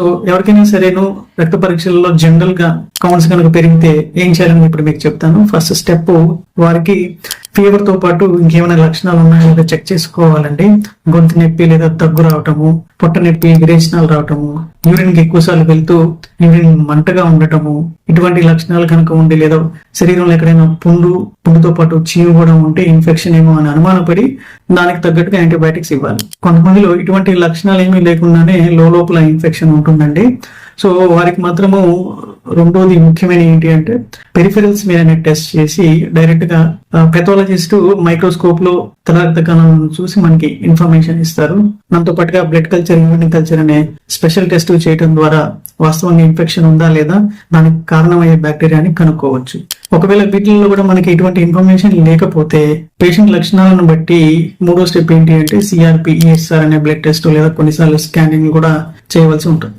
So ఎవరికైనా సరే రక్త పరీక్షల్లో జనరల్గా కౌంట్స్ కనుక పెరిగితే ఏం చేయాలని ఇప్పుడు మీకు చెప్తాను. ఫస్ట్ స్టెప్ వారికి ఫీవర్తో పాటు ఇంకేమైనా లక్షణాలు ఉన్నాయో లేదో చెక్ చేసుకోవాలండి. గొంతు నొప్పి లేదా దగ్గు రావటము పొట్ట నొప్పి విరేచనాలు రావటము యూరిన్కి ఎక్కువసార్లు వెళ్తూ యూరిన్ మంటగా ఉండటము ఇటువంటి లక్షణాలు కనుక ఉండి లేదా శరీరంలో ఎక్కడైనా పుండు పుండుతో పాటు చీము కూడా ఉంటే ఇన్ఫెక్షన్ ఏమో అని అనుమానపడి దానికి తగ్గట్టుగా యాంటీబయాటిక్స్ ఇవ్వాలి. కొంతమందిలో ఇటువంటి లక్షణాలు ఏమీ లేకుండానే లోపల ఇన్ఫెక్షన్ ఉంటుందండి. సో వారికి మాత్రము రెండోది ముఖ్యమైన ఏంటి అంటే పెరిఫెరల్స్ మీద టెస్ట్ చేసి డైరెక్ట్గా పెథాలజిస్ట్ మైక్రోస్కోప్లో తలారక్త కణాలను చూసి మనకి ఇన్ఫర్మేషన్ ఇస్తారు. దాంతో పాటుగా బ్లడ్ కల్చర్ యూరిన్ కల్చర్ అనే స్పెషల్ టెస్ట్ చేయడం ద్వారా వాస్తవంగా ఇన్ఫెక్షన్ ఉందా లేదా దానికి కారణమయ్యే బ్యాక్టీరియాని కనుక్కోవచ్చు. ఒకవేళ వీటిల్లో కూడా మనకి ఎటువంటి ఇన్ఫర్మేషన్ లేకపోతే పేషెంట్ లక్షణాలను బట్టి మూడో స్టెప్ ఏంటి అంటే సిఆర్పి ఈఎస్ఆర్ అనే బ్లడ్ టెస్ట్ లేదా కొన్నిసార్లు స్కానింగ్ కూడా చేయవలసి ఉంటుంది.